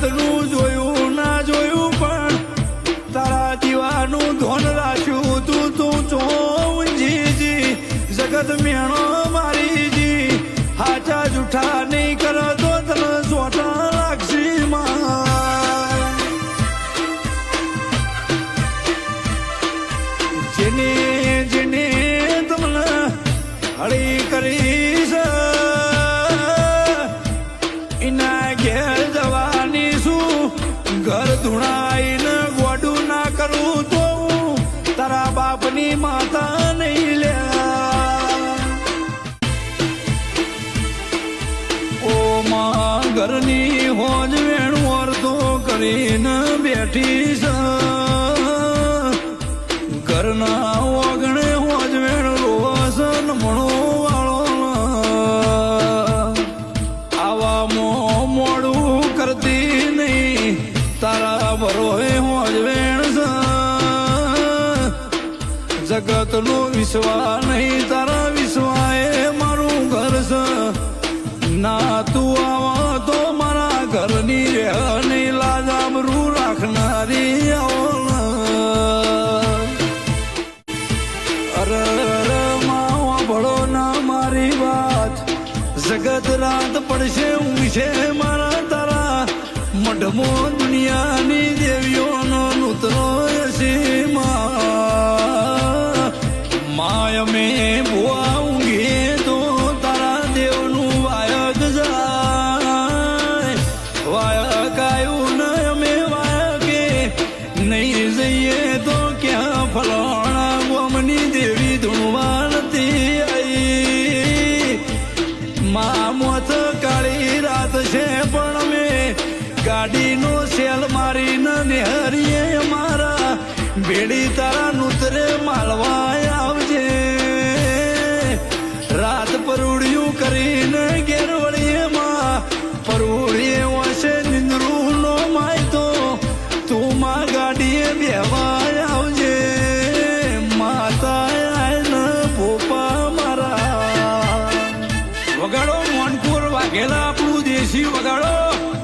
જગતનું જોયું ના જોયું પણ તારા દીવાનું ધોન રાખ્યું તું તું ચોજી જગત મેણો મારી જી. હાચા જૂઠા નહીં કરો તો તને સોટા લાગશી માં જેને તમને ધૂણાઈને ગોડું ના કરું તો તારા બાપની માતા નહીં લે. ઓ માં, ઘરની હોજ વેણું અર્ધો કરીને બેઠી છે ભરોએ હોજ વેણ છે. જગતનો વિશ્વા નહીં, તારા વિશ્વાએ મારું ઘર છે. ના, તું આવા તો મારા ઘરની રહેવાની લાજાબરૂ રાખનારી અરે માવા ભળો ના, મારી વાત. જગત રાત પડશે, ઊંઘશે મારા તારા. મઢમો દુનિયાની માય મે ઊંઘે તો તારા દેવનું વાયક જાય. વાયક આવ્યું ને અમે વાયકે, નહીં જઈએ તો ક્યાં ફલાણા ગોમની દેવી ધૂણવા નથી આવી મા મોત કાળી રાત છે પણ અમે ગાડીનો સેલ મારીને નેહરીએ મારા. ભેડી તારા નુતરે માલવા પરુડિયું ગેરવળીએમાં વળીએ માં નિંદરું નો માય તો માં ગાડીએ બેવા આવજે માતા આયને પોપા મારા વગાડો મોનપુર વાઘેલા આપણું દેશી વગાડો